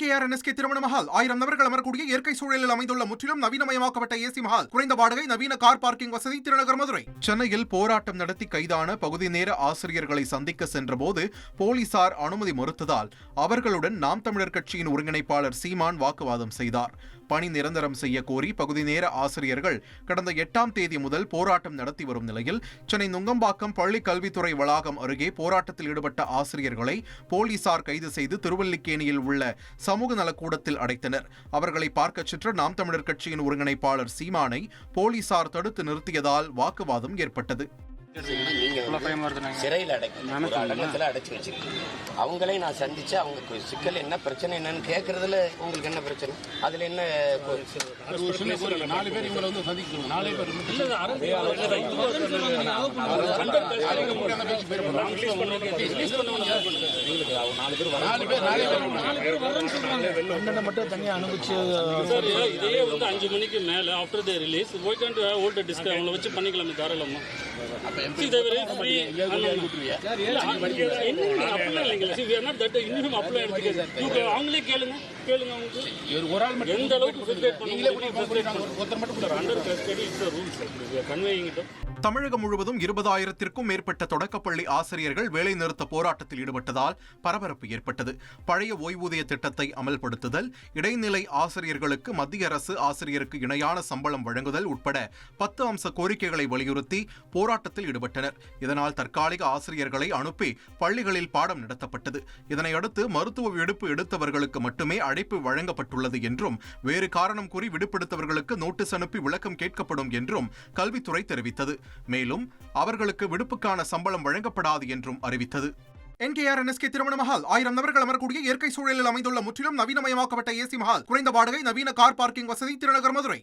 NKR NSK திருமண மஹால். ஆயிரம் நபர்கள் அமரக்கூடிய இயற்கை சூழலில் அமைந்துள்ள முற்றிலும் நவீனமயமாக்கப்பட்ட ஏசி மஹால். குறைந்த வாடகை நவீன கார் பார்க்கிங் வசதி திருநகர் மதுரை. சென்னையில் போராட்டம் நடத்தி கைதான பகுதி நேர ஆசிரியர்களை சந்திக்க சென்றபோது போலீசார் அனுமதி மறுத்ததால் அவர்களுடன் நாம் தமிழர் கட்சியின் ஒருங்கிணைப்பாளர் சீமான் வாக்குவாதம் செய்தார். பணி நிரந்தரம் செய்ய கோரி பகுதி நேர ஆசிரியர்கள் கடந்த எட்டாம் தேதி முதல் போராட்டம் நடத்தி வரும் நிலையில் சென்னை நுங்கம்பாக்கம் பள்ளி கல்வித்துறை வளாகம் அருகே போராட்டத்தில் ஈடுபட்ட ஆசிரியர்களை போலீசார் கைது செய்து திருவல்லிக்கேணியில் உள்ள சமூக நலக்கூடத்தில் அடைத்தனர். அவர்களை பார்க்கச் சென்ற நாம் தமிழர் கட்சியின் ஒருங்கிணைப்பாளர் சீமானை போலீசார் தடுத்து நிறுத்தியதால் வாக்குவாதம் ஏற்பட்டது. நீங்க வந்து சிறையில் அடைக்கி அடங்கத்தில் அடைச்சி வச்சிருக்கீங்க அவங்களே நான் சந்திச்சு அவங்க சிக்கல் என்ன பிரச்சனை என்னன்னு கேட்கறதுல உங்களுக்கு என்ன பிரச்சனை அதுல என்ன கொ- நாலு பேர் இவங்களை வந்து சந்திக்கணும் நாலே பேர் நாலு பேர் நாலே பேர் கண்டனை மட்டும் தனியாக அனுபவிச்சு சார் இதே வந்து அஞ்சு மணிக்கு மேலே after the release can't hold disc அவங்கள வச்சு பண்ணிக்கலாமே தாராளமா See, அவங்களே கேளுங்க கேளுங்க ஒரு ஆள் மட்டும் எந்த அளவுக்கு தமிழகம் முழுவதும் இருபதாயிரத்திற்கும் மேற்பட்ட தொடக்கப்பள்ளி ஆசிரியர்கள் வேலைநிறுத்த போராட்டத்தில் ஈடுபட்டதால் பரபரப்பு ஏற்பட்டது. பழைய ஓய்வூதிய திட்டத்தை அமல்படுத்துதல் இடைநிலை ஆசிரியர்களுக்கு மத்திய அரசு ஆசிரியருக்கு இணையான சம்பளம் வழங்குதல் உட்பட பத்து அம்ச கோரிக்கைகளை வலியுறுத்தி போராட்டத்தில் ஈடுபட்டனர். இதனால் தற்காலிக ஆசிரியர்களை அனுப்பி பள்ளிகளில் பாடம் நடத்தப்பட்டது. இதனையடுத்து மருத்துவ விடுப்பு எடுத்தவர்களுக்கு மட்டுமே அழைப்பு வழங்கப்பட்டுள்ளது என்றும் வேறு காரணம் கூறி விடுப்பெடுத்தவர்களுக்கு நோட்டீஸ் அனுப்பி விளக்கம் கேட்கப்படும் என்றும் கல்வித்துறை தெரிவித்தது. மேலும் அவர்களுக்கு விடுப்புக்கான சம்பளம் வழங்கப்படாது என்றும் அறிவித்தது. என்கேஆர்என்எஸ்கே திருமண மஹால் ஆயிரம் நபர்கள் அமரக்கூடிய இயற்கை சூழலில் அமைந்துள்ள முற்றிலும் நவீனமயமாக்கப்பட்ட ஏசி மஹால் குறைந்த வாடகை நவீன கார் பார்க்கிங் வசதி திருநகர் மதுரை.